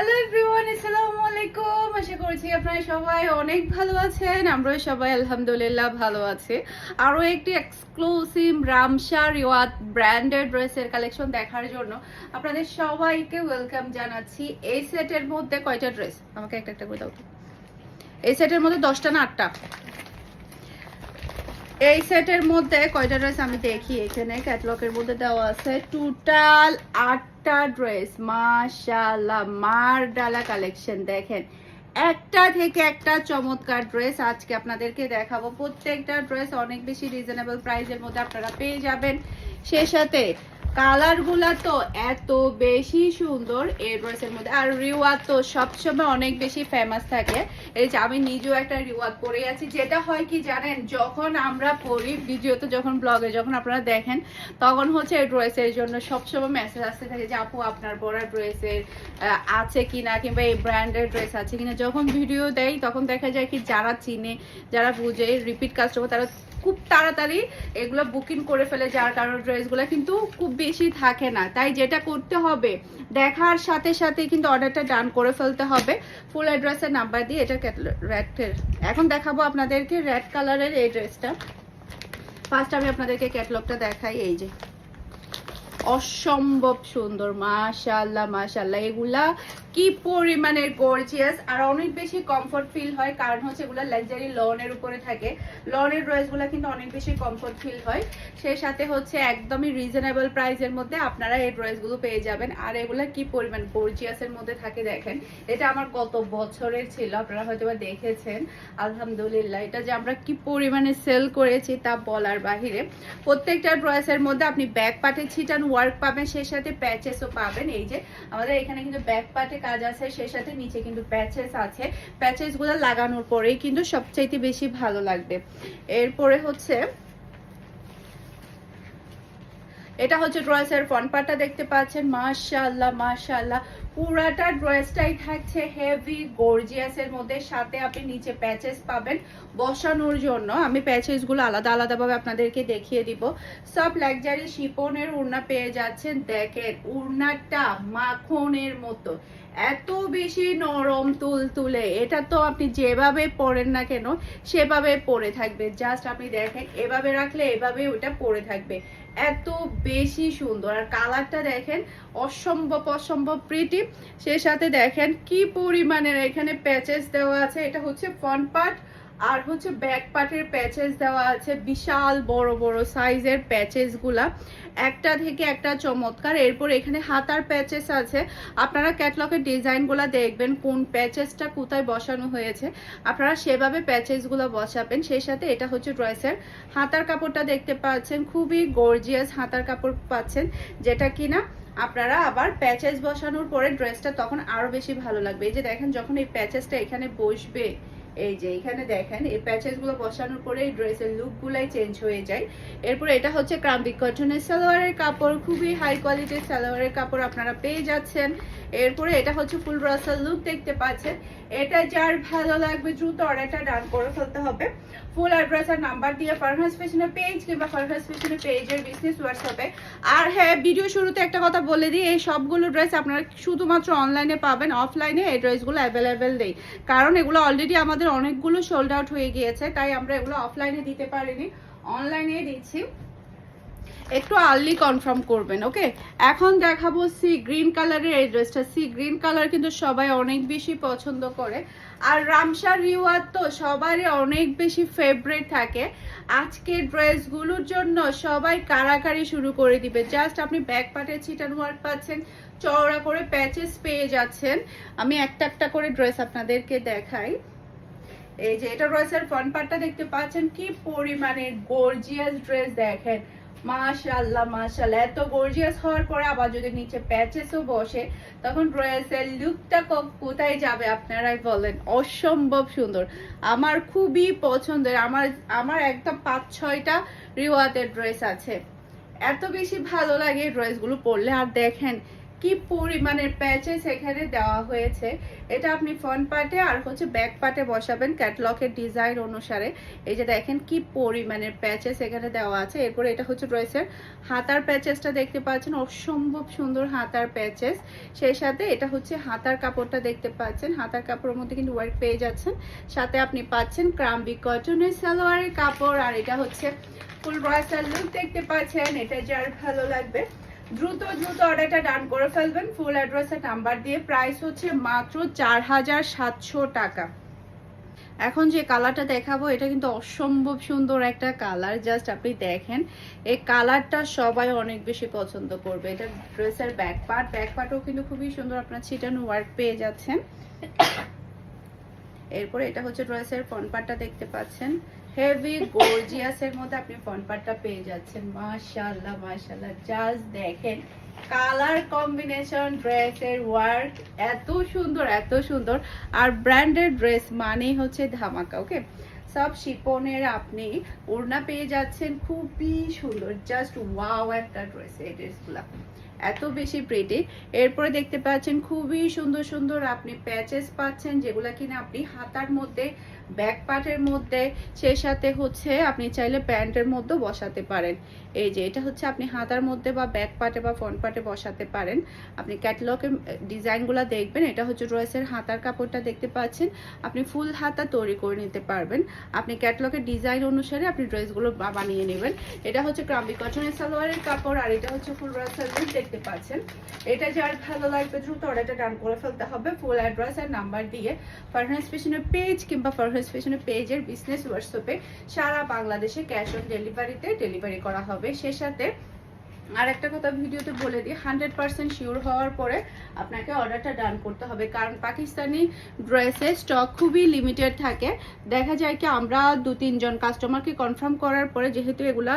Hello everyone আসসালামু আলাইকুম আশা করছি আপনারা সবাই অনেক ভালো আছেন। আমরাও সবাই আলহামদুলিল্লাহ ভালো আছি। আরও একটি এক্সক্লুসিভ রামসা রিওয়াত ব্র্যান্ডেড ড্রেসের কালেকশন দেখার জন্য আপনাদের সবাইকে ওয়েলকাম জানাচ্ছি। এই সেটের মধ্যে কয়টা ড্রেস আমাকে একটা একটা করে দাও এই সেটের মধ্যে দশটা না আটটা? এই সেটের মধ্যে কয়টা ড্রেস আমি দেখি? এখানে ক্যাটলগের মধ্যে দেওয়া আছে টোটাল আটটা ড্রেস মাশাল্লাহ মার ডালা কালেকশন দেখেন। একটা থেকে একটা চমৎকার ড্রেস আজকে আপনাদেরকে দেখাবো। প্রত্যেকটা ড্রেস অনেক বেশি রিজনেবল প্রাইসের মধ্যে আপনারা পেয়ে যাবেন। সে সাথে কালারগুলা তো এত বেশি সুন্দর এই ড্রেসের মধ্যে, আর রিওয়াত তো সবসময় অনেক বেশি ফেমাস থাকে। এই যে আমি নিজেও একটা রিওয়াত পরে আছি, যেটা হয় কি জানেন, যখন আমরা পড়ি ভিডিওতে, যখন ব্লগে যখন আপনারা দেখেন, তখন হচ্ছে এই ড্রেসের জন্য সবসময় মেসেজ আসতে থাকে যে, আপু, আপনার পরা ড্রেসের আছে কিনা? কিংবা এই ব্র্যান্ডের ড্রেস আছে কিনা? যখন ভিডিও দেয় তখন দেখা যায় কি যারা চিনে, যারা বুঝে রিপিট কাস্টমার তারা খুব তাড়াতাড়ি এগুলো বুকিং করে ফেলে যার কারণে ড্রেসগুলো কিন্তু খুব বেশি থাকে না। তাই যেটা করতে হবে, দেখার সাথে সাথে কিন্তু অর্ডারটা ডান করে ফেলতে হবে। ফুল অ্যাড্রেসের নাম্বার দিয়ে এটা রেডের এখন দেখাবো আপনাদেরকে রেড কালারের এই ড্রেসটা ফার্স্ট আমি আপনাদেরকে ক্যাটলগটা দেখাই, এই যে। অসম্ভব সুন্দর মাশাল্লাহ মাশাল্লাহ এগুলা কি পরিমাণের গর্জিয়াস আর অনেক বেশি কমফর্ট ফিল হয়, কারণ হচ্ছে এগুলো লাক্সারি লনের উপরে থাকে। লনের ড্রেসগুলো কিন্তু অনেক বেশি কমফর্ট ফিল হয়। সেই সাথে হচ্ছে একদমই রিজনেবল প্রাইসের মধ্যে আপনারা এই ড্রেসগুলো পেয়ে যাবেন। আর এগুলো কি পরিমাণ গর্জিয়াসের মধ্যে থাকে দেখেন, এটা আমার গত বছরের ছিল, আপনারা হয়তো দেখেছেন। আলহামদুলিল্লাহ, এটা যে আমরা কি পরিমাণে সেল করেছি তা বলার বাহিরে। প্রত্যেকটা ড্রেসের মধ্যে আপনি ব্যাক পার্টে ছিটান ওয়ার্ক পাবেন, সেই সাথে প্যাচেসও পাবেন। এই যে আমাদের এখানে কিন্তু ব্যাক পার্টে কাজ আছে, সেই সাথে নিচে কিন্তু প্যাচেস আছে। প্যাচেসগুলো লাগানোর পরেই কিন্তু সবচাইতে বেশি ভালো লাগবে। এরপরে হচ্ছে এটা হচ্ছে ড্রয়েসের ফ্রন্ট পার্টটা দেখতে পাচ্ছেন। মাশাআল্লাহ মাশাআল্লাহ। পুরাটা ড্রেসটাই থাকছে হেভি গর্জিয়াসের মধ্যে। সাথে আপনি নিচে প্যাচেস পাবেন বসানোর জন্য। আমি প্যাচেসগুলো আলাদা আলাদাভাবে আপনাদেরকে দেখিয়ে দিব। সব লাক্সারি শিপনের উড়না পেয়ে যাচ্ছেন। দেখেন, উড়নাটা মাখনের মতো। এত বেশি নরম তুল তুলে, এটা তো আপনি যেভাবে পরেন না কেন, সেভাবে পরে থাকবে। জাস্ট আপনি দেখেন, এভাবে রাখলে এভাবে ওটা পরে থাকবে। এত বেশি সুন্দর। আর কালারটা দেখেন, অসম্ভব অসম্ভব প্রিটি সে সাথে দেখেন কি পরিমাণের এখানে প্যাচেস দেওয়া আছে। এটা হচ্ছে ফ্রন্ট পার্ট আর হচ্ছে ব্যাক পার্টের প্যাচেস দেওয়া আছে, বিশাল বড় বড় সাইজের প্যাচেসগুলা। একটা থেকে একটা চমৎকার। এরপর এখানে হাতার প্যাচেস আছে। আপনারা ক্যাটলগের ডিজাইনগুলো দেখবেন, কোন প্যাচেসটা কোথায় বসানো হয়েছে। আপনারা সেভাবে প্যাচেসগুলো বসাবেন। সেই সাথে এটা হচ্ছে ড্রেসের হাতার কাপড়টা দেখতে পাচ্ছেন। খুবই গর্জিয়াস হাতার কাপড় পাচ্ছেন, যেটা কিনা আপনারা আবার প্যাচেস বসানোর পরে ড্রেসটা তখন আরও বেশি ভালো লাগবে। এই যে দেখেন, যখন এই প্যাচেসটা এখানে বসবে এই যে এখানে দেখেন, এই প্যাচেসগুলো বসানোর পরে এই ড্রেসের লুক গুলাই চেঞ্জ হয়ে যায়। এরপর এটা হচ্ছে ক্রান্তিক কটনের সালোয়ারের কাপড়, খুবই হাই কোয়ালিটির সালোয়ারের কাপড় আপনারা পেয়ে যাচ্ছেন। এরপরে এটা হচ্ছে ফুল রাসাল লুক দেখতে পাচ্ছেন। এটা যার ভালো লাগবে দ্রুত অর্ডারটা ডান করে ফেলতে হবে। ফুল অ্যাড্রেস আর নাম্বার দিয়ে ফারহাস ফ্যাশনের পেজ কিংবা ফারহাস ফ্যাশনের পেজের বিজনেস হোয়াটসঅ্যাপে আর হ্যাঁ ভিডিও শুরুতে একটা কথা বলে দিই, এই সবগুলো ড্রেস আপনারা শুধুমাত্র অনলাইনে পাবেন অফলাইনে এই ড্রেসগুলো অ্যাভেলেবেল নেই। কারণ এগুলো অলরেডি আমাদের অনেকগুলো সোল্ড আউট হয়ে গিয়েছে, তাই আমরা এগুলো অফলাইনে দিতে পারিনি। অনলাইনে দিচ্ছি। একটু আর্লি কনফার্ম করবেন ওকে এখন দেখাবো সি গ্রিন কালারের এই ড্রেসটা সি গ্রিন কালার কিন্তু সবাই অনেক বেশি পছন্দ করে। আর রামসা রিওয়ার তো সবারই অনেক বেশি ফেভারিট থাকে। আজকের ড্রেসগুলোর জন্য সবাই কারাকারি শুরু করে দিবে। জাস্ট আপনি ব্যাক পার্টে ছিটান ওয়ার্ক পাচ্ছেন, চওড়া করে প্যাচেস পেয়ে যাচ্ছেন। আমি একটা একটা করে ড্রেস আপনাদেরকে দেখাই। এই যে এটা ড্রেসের ফ্রন্ট পার্টটা দেখতে পাচ্ছেন কি পরিমাণে গর্জিয়াস ড্রেস দেখেন। মাশাআল্লাহ মাশাআল্লাহ। এত গর্জিয়াস হওয়ার পরে আবার যদি নিচে প্যাচেসও বসে, তখন ড্রেসের লুকটা কোথায় যাবে আপনারাই বলেন। অসম্ভব সুন্দর। আমার খুবই পছন্দের। আমার আমার একদম পাঁচ, ছয়টা রিওয়াতের ড্রেস আছে। এত বেশি ভালো লাগে ড্রেসগুলো পরলে। আর দেখেন কি পরিমাণের প্যাচেস এখানে দেওয়া হয়েছে? এটা আপনি ফ্রন্ট পার্টে আর হচ্ছে ব্যাক পার্টে বসাবেন ক্যাটলগের ডিজাইন অনুসারে। এই যে দেখেন কি পরিমাণের প্যাচেস এখানে দেওয়া আছে। এরপরে এটা হচ্ছে ড্রেসের হাতার প্যাচেসটা দেখতে পাচ্ছেন, অসম্ভব সুন্দর হাতার প্যাচেস সেই সাথে এটা হচ্ছে হাতার কাপড়টা দেখতে পাচ্ছেন। হাতার কাপড়ের মধ্যে কিন্তু ওয়ার্ক পেয়ে যাচ্ছেন। সাথে আপনি পাচ্ছেন ক্রাম্বি কটনের সালোয়ারের কাপড়। আর এটা হচ্ছে ফুল ব্রাসার লুক দেখতে পাচ্ছেন। এটা যার ভালো লাগবে। দ্রুত দ্রুত অর্ডারটা ডান করে ফেলবেন। ফুল অ্যাড্রেসের নাম্বার দিয়ে প্রাইস হচ্ছে মাত্র চার হাজার সাতশো টাকা। এখন যে কালারটা দেখাবো, এটা কিন্তু অসম্ভব সুন্দর একটা কালার জাস্ট আপনি দেখেন, এই কালারটা সবাই অনেক বেশি পছন্দ করবে। এটা ড্রেসের ব্যাক পার্ট ব্যাক পার্টও কিন্তু খুবই সুন্দর। আপনার ছিটানো ওয়ার্ক পেয়ে যাচ্ছেন। এরপরে এটা হচ্ছে ড্রেসের ফ্রন্ট পার্টটা দেখতে পাচ্ছেন। হেভি গর্জিয়াসের মধ্যে আপনি ফ্রন্ট পার্টটা পেয়ে যাচ্ছেন। মাশাআল্লাহ মাশাআল্লাহ জাস্ট দেখেন। কালার কম্বিনেশন ড্রেসের ওয়ার্ক এত সুন্দর এত সুন্দর। আর ব্র্যান্ডেড ড্রেস মানেই হচ্ছে ধামাকা ওকে সব শিপনের আপনি ওড়না পেয়ে যাচ্ছেন। খুবই সুন্দর জাস্ট ওয়াও একটা ড্রেস এই ড্রেসগুলা এত বেশি প্রেটে এরপরে দেখতে পাচ্ছেন খুবই সুন্দর সুন্দর আপনি প্যাচেস পাচ্ছেন যেগুলা কিনা আপনি হাতার মধ্যে ব্যাক পার্টের মধ্যে, সেই সাথে হচ্ছে আপনি চাইলে প্যান্টের মধ্যে বসাতে পারেন। এই যে, এটা হচ্ছে আপনি হাতার মধ্যে বা ব্যাক পার্টে বা ফ্রন্ট পার্টে বসাতে পারেন। আপনি ক্যাটলগের ডিজাইনগুলো দেখবেন, এটা হচ্ছে ড্রেসের হাতার কাপড়টা দেখতে পাচ্ছেন। আপনি ফুল হাতা তৈরি করে নিতে পারবেন। আপনি ক্যাটলগের ডিজাইন অনুসারে আপনি ড্রেসগুলো বানিয়ে নেবেন। এটা হচ্ছে ক্রাম্বি কটনের সালোয়ারের কাপড়, আর এটা হচ্ছে ফুল লুক দেখতে পাচ্ছেন। এটা যার ভালো লাগবে দ্রুত অর্ডারটা ডান করে ফেলতে হবে। ফুল অ্যাড্রেস আর নাম্বার দিয়ে ফারহান স্পেশনের পেজ কিংবা ফারহান স্পেশনের পেজের বিজনেস হোয়াটসঅ্যাপে সারা বাংলাদেশে ক্যাশ অন ডেলিভারিতে ডেলিভারি করা হবে। সে সাথে আর একটা কথা ভিডিওতে বলে দিই হান্ড্রেড পার্সেন্ট শিওর হওয়ার পরে আপনাকে অর্ডারটা ডান করতে হবে। কারণ পাকিস্তানি ড্রেসের স্টক খুবই লিমিটেড থাকে। দেখা যায় কি আমরা দু তিনজন কাস্টমারকে কনফার্ম করার পরে যেহেতু এগুলা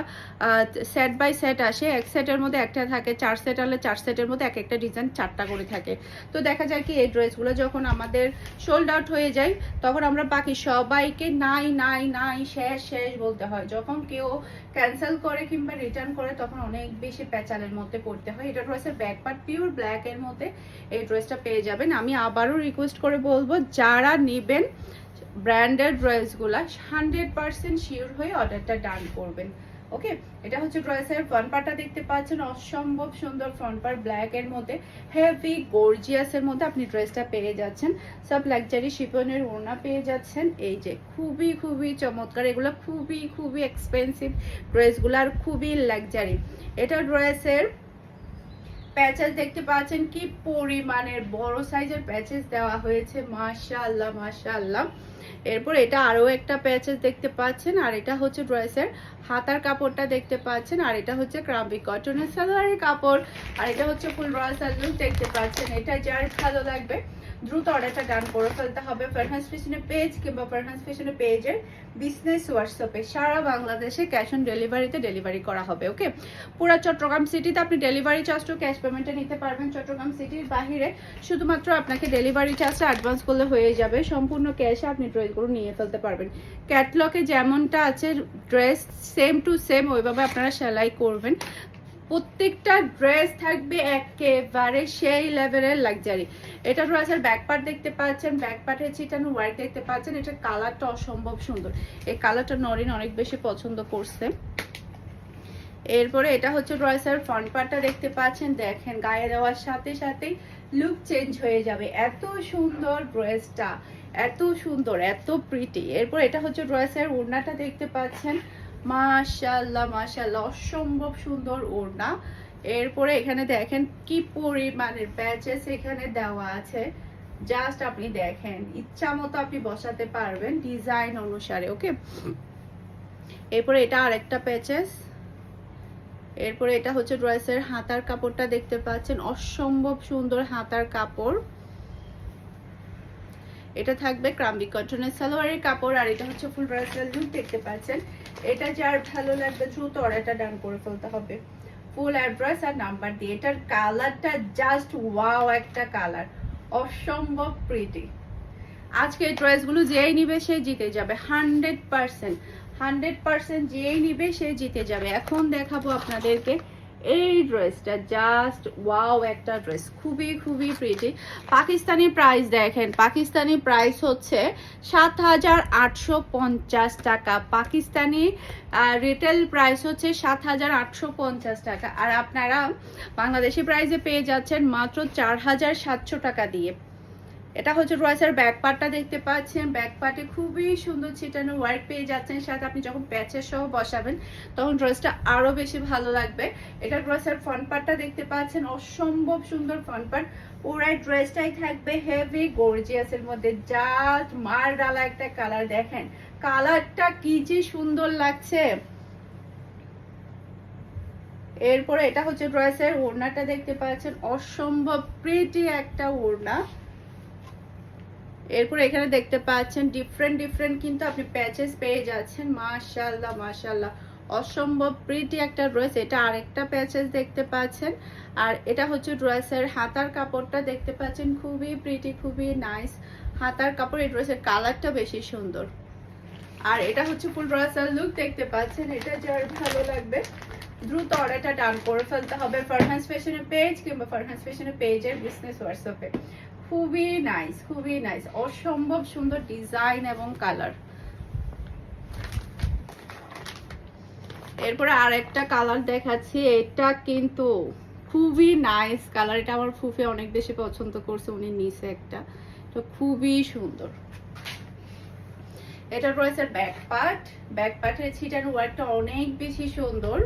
সেট বাই সেট আসে, এক সেটের মধ্যে একটা থাকে, চার সেট আনলে চার সেটের মধ্যে এক একটা ডিজাইন চারটা করে থাকে। তো দেখা যায় কি এই ড্রেসগুলো যখন আমাদের সোল্ড আউট হয়ে যায়, তখন আমরা বাকি সবাইকে নাই নাই নাই, শেষ শেষ বলতে হয়। যখন কেউ ক্যান্সেল করে কিংবা রিটার্ন করে, তখন অনেক বেশি প্যাচালের মধ্যে পড়তে হয়। এটা ড্রেসের ব্যাক পার্ট পিওর ব্ল্যাক এর মধ্যে এই ড্রেসটা পেয়ে যাবেন। আমি আবারও রিকোয়েস্ট করে বলব, যারা নেবেন ব্র্যান্ডেড ড্রেসগুলা হান্ড্রেড পার্সেন্ট শিওর হয়ে অর্ডারটা ডান করবেন। ওকে, এটা হচ্ছে ড্রেসের ফ্রন্ট পার্টটা দেখতে পাচ্ছেন, অসম্ভব সুন্দর ফ্রন্ট পার্ট ব্ল্যাক এর মধ্যে হেভি গর্জিয়াস এর মধ্যে আপনি ড্রেসটা পেয়ে যাচ্ছেন। সব লাক্সারি শিপনের ওড়না পেয়ে যাচ্ছেন। এই যে, খুবই খুবই চমৎকার, এগুলো খুবই খুবই এক্সপেন্সিভ ড্রেসগুলো আর খুবই লাক্সারি এটা ড্রেসের প্যাচেস দেখতে পাচ্ছেন কি পরিমাণের, বড় সাইজের প্যাচেস দেওয়া হয়েছে, মাশাআল্লাহ মাশাআল্লাহ। এরপর এটা আরও একটা প্যাচেস দেখতে পাচ্ছেন, আর এটা হচ্ছে ড্রেসের হাতার কাপড়টা দেখতে পাচ্ছেন, আর এটা হচ্ছে ক্রাম্পি কটনের সালোয়ারের কাপড়, আর এটা হচ্ছে ফুল লুক দেখতে পাচ্ছেন এটা যার ভালো লাগবে। দ্রুত অর্ডারটা ডান করে ফেলতে হবে। ফারহান্স ফ্যাশনের পেজ কিংবা ফারহান্স ফ্যাশনের পেজের বিজনেস হোয়াটসঅ্যাপে সারা বাংলাদেশে ক্যাশ অন ডেলিভারিতে ডেলিভারি করা হবে ওকে পুরো চট্টগ্রাম সিটিতে আপনি ডেলিভারি চার্জটাও ক্যাশ পেমেন্টে নিতে পারবেন। চট্টগ্রাম সিটির বাহিরে শুধুমাত্র আপনাকে ডেলিভারি চার্জটা অ্যাডভান্স করলে হয়ে যাবে। সম্পূর্ণ ক্যাশে আপনি ড্রেসগুলো নিয়ে ফেলতে পারবেন। ক্যাটলগে যেমনটা আছে ড্রেস সেম টু সেম ওইভাবে আপনারা সেলাই করবেন। প্রত্যেকটা ড্রেস থাকবে একেবারে সেই লেভেলের লাক্সারি এটা ড্রেসের ব্যাক পার্ট দেখতে পাচ্ছেন ব্যাক পার্টের চিটানো ওয়ার্ক দেখতে পাচ্ছেন, এটার কালারটা অসম্ভব সুন্দর। এই কালারটা নরিন অনেক বেশি পছন্দ করছে। এরপরে এটা হচ্ছে ড্রেসের ফ্রন্ট পার্টটা দেখতে পাচ্ছেন, দেখেন গায়ে দেওয়ার সাথে সাথেই লুক চেঞ্জ হয়ে যাবে। এত সুন্দর ড্রেসটা এত সুন্দর, এত প্রিটি এরপর এটা হচ্ছে ড্রেসের ওড়নাটা দেখতে পাচ্ছেন মাশাল্লাহ মাশাল্লাহ অসম্ভব সুন্দর ওড়না। এরপরে এখানে দেখেন কি পরিমাণের প্যাচেস এখানে দেওয়া আছে। জাস্ট আপনি দেখেন, ইচ্ছা মতো আপনি বসাতে পারবেন ডিজাইন অনুসারে ওকে এরপরে এটা আরেকটা প্যাচেস এরপরে এটা হচ্ছে ড্রেসের হাতার কাপড়টা দেখতে পাচ্ছেন, অসম্ভব সুন্দর হাতার কাপড়। এটা থাকবে ক্রাম্বি কটনের সালোয়ারের কাপড়, আর এটা হচ্ছে ফুল ড্রেসের লুক দেখতে পাচ্ছেন। এটা যার ভালো লাগবে দ্রুত অর্ডারটা ডান করে ফেলতে হবে। ফুল অ্যাড্রেস আর নাম্বার দিয়ে। এটার কালারটা জাস্ট ওয়াও একটা কালার। অসম্ভব প্রিটি আজকে এই ড্রেসগুলো যেই নিবে সে জিতে যাবে। Hundred percent. হান্ড্রেড পার্সেন্ট যেই নিবে সে জিতে যাবে। এখন দেখাবো আপনাদেরকে এই ড্রেসটা জাস্ট ওয়াও একটা ড্রেস। খুবই খুবই প্রিটি পাকিস্তানি প্রাইস দেখেন, পাকিস্তানি প্রাইস হচ্ছে সাত হাজার আটশো পঞ্চাশ টাকা। পাকিস্তানি রিটেল প্রাইস হচ্ছে সাত হাজার আটশো পঞ্চাশ টাকা। আর আপনারা বাংলাদেশি প্রাইসে পেয়ে যাচ্ছেন মাত্র চার হাজার সাতশো টাকা দিয়ে। এটা হচ্ছে রয়েসের ব্যাক পার্টটা দেখতে পাচ্ছেন। ব্যাক পার্টে খুবই সুন্দর ছিটানো ওয়ার্ক পেয়ে যাচ্ছেন। সাথে আপনি যখন প্যাচের সহ বসাবেন, তখন ড্রেসটা আরও বেশি ভালো লাগবে। এটা ড্রেসের ফ্রন্ট পার্টটা দেখতে পাচ্ছেন। অসম্ভব সুন্দর ফ্রন্ট পার্ট পুরাই ড্রেসটাই থাকবে হেভি গর্জিয়াসের মধ্যে। জাস্ট মার ডালা একটা কালার দেখেন। কালারটা কি যে সুন্দর লাগছে। এরপরে এটা হচ্ছে ড্রেসের ওড়নাটা দেখতে পাচ্ছেন। অসম্ভব প্রিটি একটা ওড়না। এরপর এখানে দেখতে পাচ্ছেন ডিফারেন্ট ডিফারেন্ট কিন্তু আপনি প্যাচেস পেয়ে যাচ্ছেন। মাশাআল্লাহ মাশাআল্লাহ। অসম্ভব প্রিটি একটা ড্রেস এটা আরেকটা প্যাচেস দেখতে পাচ্ছেন। আর এটা হচ্ছে ড্রেসের হাতার কাপড়টা দেখতে পাচ্ছেন। খুবই প্রিটি খুবই নাইস হাতার কাপড়, এই ড্রেসের কালারটা বেশি সুন্দর। আর এটা হচ্ছে ফুল ড্রেসের লুক দেখতে পাচ্ছেন। এটা যার ভালো লাগবে, দ্রুত অর্ডারটা ডান করে ফেলতে হবে। ফারহান্স ফ্যাশনের পেজ কিংবা ফারহান্স ফ্যাশনের পেজের বিজনেস হোয়াটসঅ্যাপে খুবই নাইস খুবই নাইস অসম্ভব সুন্দর ডিজাইন এবং কালার এরপরে আর একটা কালার দেখাচ্ছি, এটা কিন্তু খুবই নাইস কালার এটা আমার ফুফে অনেক বেশি পছন্দ করছে, উনি নিচে একটা। তো খুবই সুন্দর। এটা রয়েছে ব্যাক পার্ট ব্যাক পার্টের ছিটানো ওয়ার্কটা অনেক বেশি সুন্দর।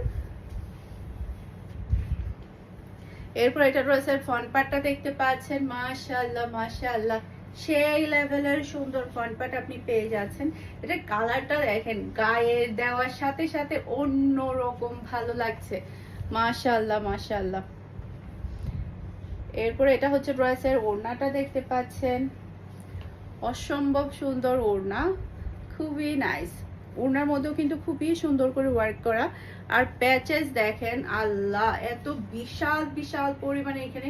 এরপর এটা রয়েছে ফ্রন্ট পার্টটা দেখতে পাচ্ছেন, মাশাআল্লাহ মাশাআল্লাহ। সেই লেভেলের সুন্দর ফ্রন্ট পার্ট আপনি পেয়ে যাচ্ছেন। এটা কালারটা দেখেন গায়ে দেওয়ার সাথে সাথে অন্য রকম ভালো লাগছে। মাশাআল্লাহ মাশাআল্লাহ। এরপর এটা হচ্ছে ড্রেসের ওড়নাটা দেখতে পাচ্ছেন। অসম্ভব সুন্দর ওড়না। খুবই নাইস ওড়নার মধ্যেও কিন্তু খুবই সুন্দর করে ওয়ার্ক করা। আর প্যাচেস দেখেন, আল্লাহ, এত বিশাল বিশাল পরিমাণে এখানে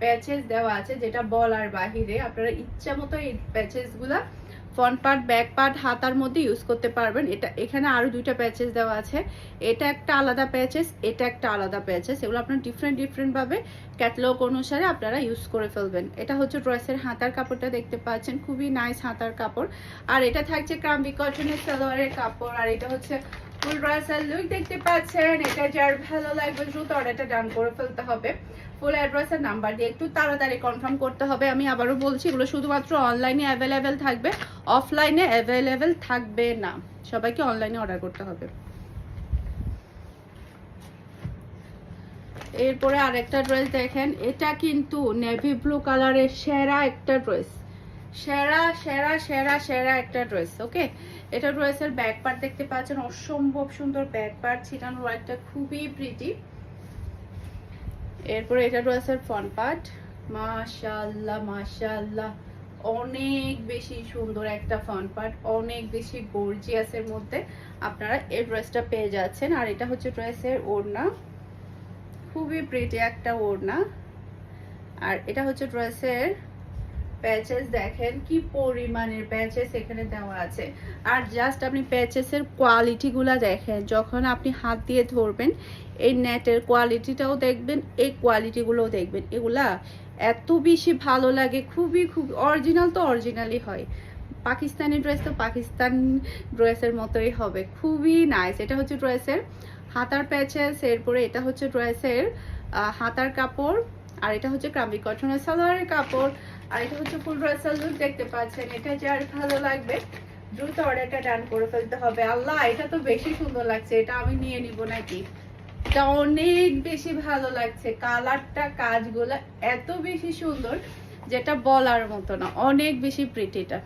প্যাচেস দেওয়া আছে, যেটা বলার বাহিরে। আপনারা ইচ্ছা মতো এই প্যাচেসগুলা ফ্রন্ট পার্ট ব্যাক পার্ট হাতার মধ্যে ইউজ করতে পারবেন। এটা, এখানে আরও দুইটা প্যাচেস দেওয়া আছে। এটা একটা আলাদা প্যাচেস এটা একটা আলাদা প্যাচেস এগুলো আপনার ডিফারেন্ট ডিফারেন্টভাবে ক্যাটলগ অনুসারে আপনারা ইউজ করে ফেলবেন। এটা হচ্ছে ড্রেসের হাতার কাপড়টা দেখতে পাচ্ছেন। খুবই নাইস হাতার কাপড়। আর এটা থাকছে ক্রাম্বি কটনের সালোয়ারের কাপড়। আর এটা হচ্ছে ফুল ড্রেসের লুক দেখতে পাচ্ছেন। এটা যার ভালো লাগবে দ্রুত অর্ডারটা ডান করে ফেলতে হবে। ফুল অ্যাড্রেসের নাম্বার দিয়ে একটু তাড়াতাড়ি কনফার্ম করতে হবে। আমি আবারও বলছি, এগুলো শুধুমাত্র অনলাইনে অ্যাভেলেবেল থাকবে অফলাইনে অ্যাভেলেবেল থাকবে না। সবাইকে অনলাইনে অর্ডার করতে হবে। এরপরে আরেকটা ড্রেস দেখেন। এটা কিন্তু নেভি ব্লু কালারের সেরা একটা ড্রেস সেরা সেরা সেরা সেরা একটা ড্রেস ওকে এটা ড্রেসের ব্যাক পার্ট দেখতে পাচ্ছেন। অসম্ভব সুন্দর ব্যাক পার্ট ছিটানো একটা খুবই প্রিটি এরপরে এটা রয়েছে ফ্রন্ট পার্ট মাশাল্লাহ মাশাল্লাহ অনেক বেশি সুন্দর একটা ফ্রন্ট পার্ট অনেক বেশি গর্জিয়াসের মধ্যে আপনারা এই ড্রেসটা পেয়ে যাচ্ছেন। আর এটা হচ্ছে ড্রেসের ওড়না। খুবই প্রিটি একটা ওড়না। আর এটা হচ্ছে ড্রেসের প্যাচেস দেখেন কি পরিমাণের প্যাচেস এখানে দেওয়া আছে। আর জাস্ট আপনি প্যাচেসের কোয়ালিটিগুলো দেখেন, যখন আপনি হাত দিয়ে ধরবেন, এই নেটের কোয়ালিটিটাও দেখবেন, এই কোয়ালিটিগুলোও দেখবেন। এগুলা এত বেশি ভালো লাগে, খুবই খুব অরিজিনাল তো অরিজিনালই হয়। পাকিস্তানি ড্রেস তো পাকিস্তান ড্রেসের মতোই হবে, খুবই নাইস এটা হচ্ছে ড্রেসের হাতার প্যাচেস এরপরে এটা হচ্ছে ড্রেসের হাতার কাপড়, আর এটা হচ্ছে ক্রাম্বি কটনের সালোয়ারের কাপড়। আর এটা হচ্ছে ফুল ড্রেসের লুক দেখতে পাচ্ছেন, এটা যার ভালো লাগবে, দ্রুত অর্ডারটা ডান করে ফেলতে হবে। আল্লাহ, এটা তো বেশি সুন্দর লাগছে, এটা আমি নিয়ে নিব নাকি? এটা অনেক বেশি ভালো লাগছে, কালারটা, কাজগুলো এত বেশি সুন্দর, যেটা বলার মতো না, অনেক বেশি প্রিটিটা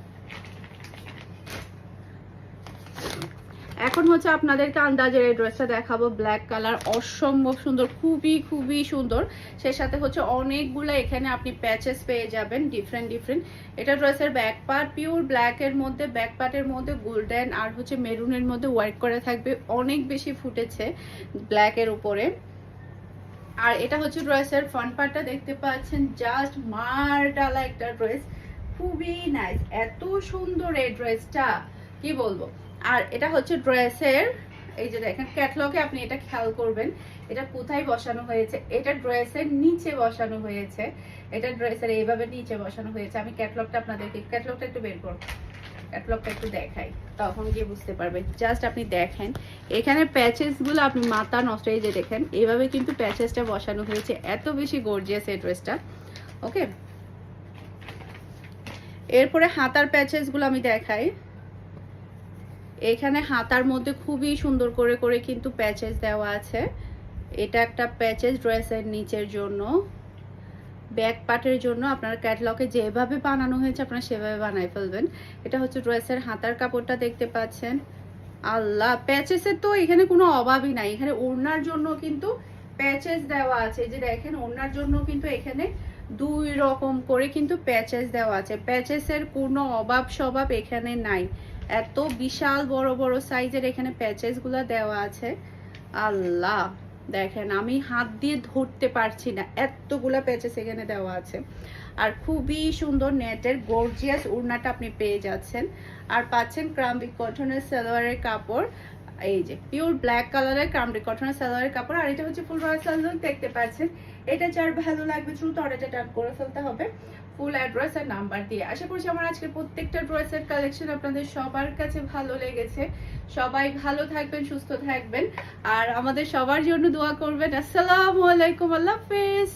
এখন হচ্ছে আপনাদেরকে আন্দাজের এই ড্রেসটা দেখাবো ব্ল্যাক কালার অসম্ভব সুন্দর, খুবই খুবই সুন্দর। সে সাথে হচ্ছে অনেকগুলো এখানে আপনি প্যাচেস পেয়ে যাবেন ডিফারেন্ট ডিফারেন্ট এটা ড্রেসের ব্যাক পার্ট পিওর ব্ল্যাকের মধ্যে ব্যাক পার্টের মধ্যে গোল্ডেন আর হচ্ছে মেরুনের মধ্যে ওয়ার্ক করে থাকবে। অনেক বেশি ফুটেছে ব্ল্যাকের উপরে। আর এটা হচ্ছে ড্রেসের ফ্রন্ট পার্টটা দেখতে পাচ্ছেন জাস্ট মার ডালা একটা ড্রেস খুবই নাইস এত সুন্দর এই ড্রেসটা কি বলব? আর এটা হচ্ছে ড্রেসের, এই যে দেখেন ক্যাটলগে আপনি এটা খেয়াল করবেন, এটা কোথায় বসানো হয়েছে? এটা ড্রেসের নিচে বসানো হয়েছে। এটা ড্রেসের এইভাবে নিচে বসানো হয়েছে। আমি ক্যাটলগটা আপনাদেরকে ক্যাটলগটা একটু বের করব। ক্যাটলগটা একটু দেখাই, তখন গিয়ে বুঝতে পারবেন। জাস্ট আপনি দেখেন, এখানে প্যাচেসগুলো আপনি মাথা নষ্ট দেখেন, এইভাবে কিন্তু বসানো হয়েছে। এত বেশি গর্জিয়াস ড্রেসটা ওকে এরপরে হাতার প্যাচেসগুলো আমি দেখাই। এখানে হাতার মধ্যে খুবই সুন্দর করে করে কিন্তু প্যাচেস দেওয়া আছে। এটা একটা প্যাচেস ড্রেসের নিচের জন্য। ব্যাক পার্টের জন্য আপনার ক্যাটলগে যেভাবে বানানো হয়েছে আপনারা সেভাবে বানায় ফেলবেন। এটা হচ্ছে ড্রেসের হাতার কাপড়টা দেখতে পাচ্ছেন। আল্লাহ প্যাচেসের তো এখানে কোনো অভাবই নাই। এখানে ওড়নার জন্য কিন্তু প্যাচেস দেওয়া আছে। যে দেখেন, ওড়নার জন্য কিন্তু এখানে দুই রকম করে কিন্তু প্যাচেস দেওয়া আছে। প্যাচেসের কোনো অভাব স্বভাব এখানে নাই। এত বিশাল বড় বড় সাইজের এখানে প্যাচেসগুলা দেওয়া আছে। আল্লাহ, দেখেন, আমি হাত দিয়ে ধরতে পারছি না। এতগুলা প্যাচেস এখানে দেওয়া আছে। আর খুবই সুন্দর নেটের গর্জিয়াস উড়নাটা আপনি পেয়ে যাচ্ছেন। আর পাচ্ছেন ক্রাম্বিক কটনের সালোয়ারের কাপড়। এই যে পিওর ব্ল্যাক কালারের ক্রাম্বিক কটনের সালোয়ারের কাপড়। আর এটা হচ্ছে ফুল রয়্যাল সালোয়ার দেখতে পাচ্ছেন। এটা যার ভালো লাগবে দ্রুত অর্ডারটা করে ফেলতে হবে। ফুল অ্যাড্রেস আর নাম্বার দিয়ে। আশা করছি আমার আজকে প্রত্যেকটা ড্রেসের কালেকশন আপনাদের সবার কাছে ভালো লেগেছে। সবাই ভালো থাকবেন, সুস্থ থাকবেন। আর আমাদের সবার জন্য দোয়া করবেন। আসসালামু আলাইকুম, আল্লাহ হাফেজ।